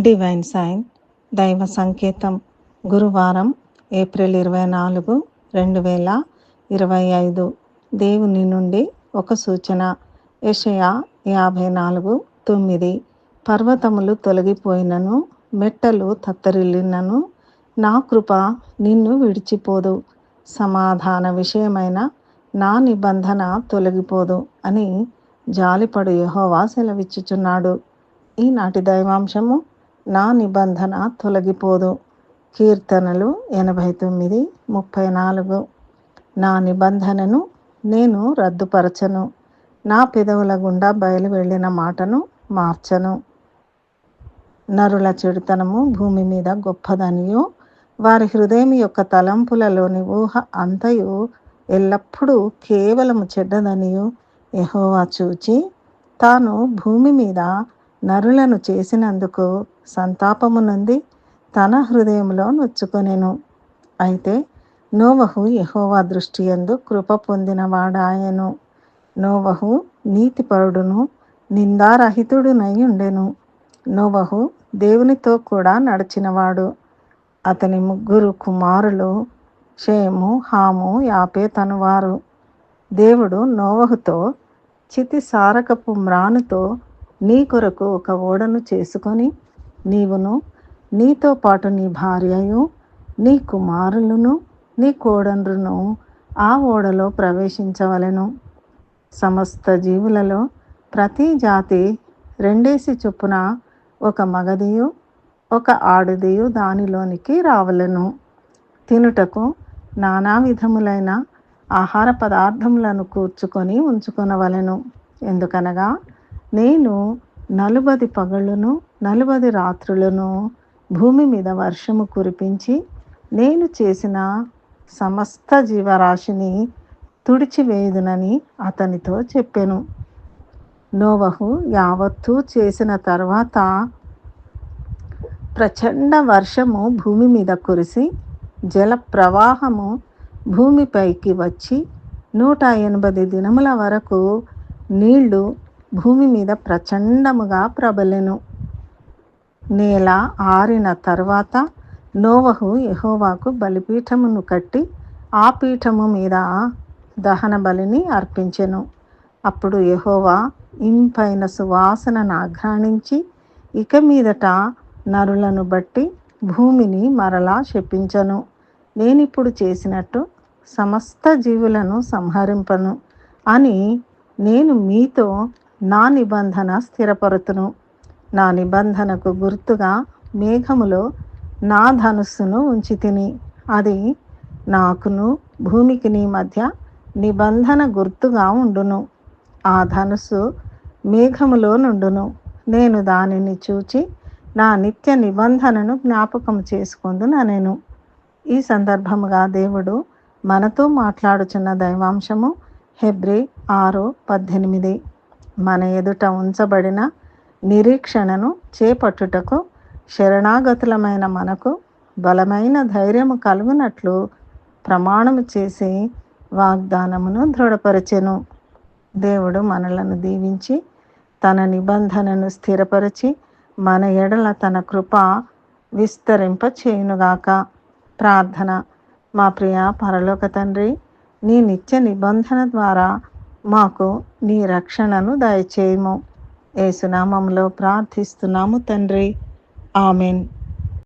Divine sign దైవ సంకేతం గురువారం ఏప్రిల్ ఇరవై నాలుగు రెండు వేల ఇరవై ఐదు. దేవుని నుండి ఒక సూచన. యషయా యాభై నాలుగు తొమ్మిది. పర్వతములు తొలగిపోయినను మెట్టలు తత్తరిల్లినను నా కృప నిన్ను విడిచిపోదు. సమాధాన విషయమైన నా నిబంధన తొలగిపోదు అని జాలిపడు యహోవా సెలవిచ్చుచున్నాడు. ఈనాటి దైవాంశము నా నిబంధన తొలగిపోదు. కీర్తనలు ఎనభై తొమ్మిది ముప్పై నాలుగు. నా నిబంధనను నేను రద్దుపరచను. నా పెదవుల గుండా బయలు వెళ్ళిన మాటను మార్చను. నరుల చెడుతనము భూమి మీద గొప్పదనియు. వారి హృదయం యొక్క తలంపులలోని ఊహ అంతయు ఎల్లప్పుడూ కేవలము చెడ్డదనియు. ఎహోవా చూచి తాను భూమి మీద నరులను చేసినందుకు సంతాపము నుండి తన హృదయంలో నొచ్చుకొనెను. అయితే నోవహు యహోవా దృష్టి ఎందు కృప పొందినవాడాయను. నోవహు నీతిపరుడును నిందారహితుడునై ఉండెను నోవహు దేవునితో కూడా నడిచినవాడు. అతని ముగ్గురు కుమారులు షేము హాము యాపే తనువారు. దేవుడు నోవహుతో చితి సారకపు మ్రానుతో నీ కొరకు ఒక ఓడను చేసుకొని నీవును నీతో పాటు నీ భార్యయు నీ కుమారులను నీ కోడండ్రును ఆ ఓడలో ప్రవేశించవలెను. సమస్త జీవులలో ప్రతి జాతి రెండేసి చొప్పున ఒక మగదియు ఒక ఆడదియు దానిలోనికి రావలను. తినుటకు నానా విధములైన ఆహార పదార్థములను కూర్చుకొని ఉంచుకొనవలెను. ఎందుకనగా నేను నలుబది పగళ్ళును నలుబది రాత్రులను భూమి మీద వర్షము కురిపించి నేను చేసిన సమస్త జీవరాశిని తుడిచివేయుదునని అతనితో చెప్పాను. నోవహు యావత్తు చేసిన తర్వాత ప్రచండ వర్షము భూమి మీద కురిసి జల ప్రవాహము భూమిపైకి వచ్చి నూట ఎనభై దినముల వరకు నీళ్ళు భూమి మీద ప్రచండముగా ప్రబలెను. నేల ఆరిన తర్వాత నోవహు యహోవాకు బలిపీఠమును కట్టి ఆ పీఠము మీద దహన బలిని అర్పించెను. అప్పుడు యహోవా ఇంపైన సువాసనను ఆఘ్రాణించి ఇక మీదట నరులను బట్టి భూమిని మరలా శపించను. నేనిప్పుడు చేసినట్టు సమస్త జీవులను సంహరింపను అని నేను మీతో నా నిబంధన స్థిరపరుతును. నా నిబంధనకు గుర్తుగా మేఘములో నా ధనుస్సును ఉంచి తిని అది నాకును భూమికి నీ మధ్య నిబంధన గుర్తుగా ఉండును. ఆ ధనుస్సు మేఘములో నుండును. నేను దానిని చూచి నా నిత్య నిబంధనను జ్ఞాపకం చేసుకుందున నేను ఈ సందర్భముగా దేవుడు మనతో మాట్లాడుచున్న దైవాంశము హెబ్రి ఆరు పద్దెనిమిది. మన ఎదుట ఉంచబడిన నిరీక్షణను చేపట్టుటకు శరణాగతులమైన మనకు బలమైన ధైర్యము కలుగునట్లు ప్రమాణము చేసి వాగ్దానమును దృఢపరచెను. దేవుడు మనలను దీవించి తన నిబంధనను స్థిరపరిచి మన ఎడల తన కృప విస్తరింప చేయునుగాక ప్రార్థన. మా ప్రియ పరలోక తండ్రి నీ నిత్య నిబంధన ద్వారా మాకు నీ రక్షణను దయచేయము. ఏసునామంలో ప్రార్థిస్తున్నాము తండ్రి. ఆమెన్.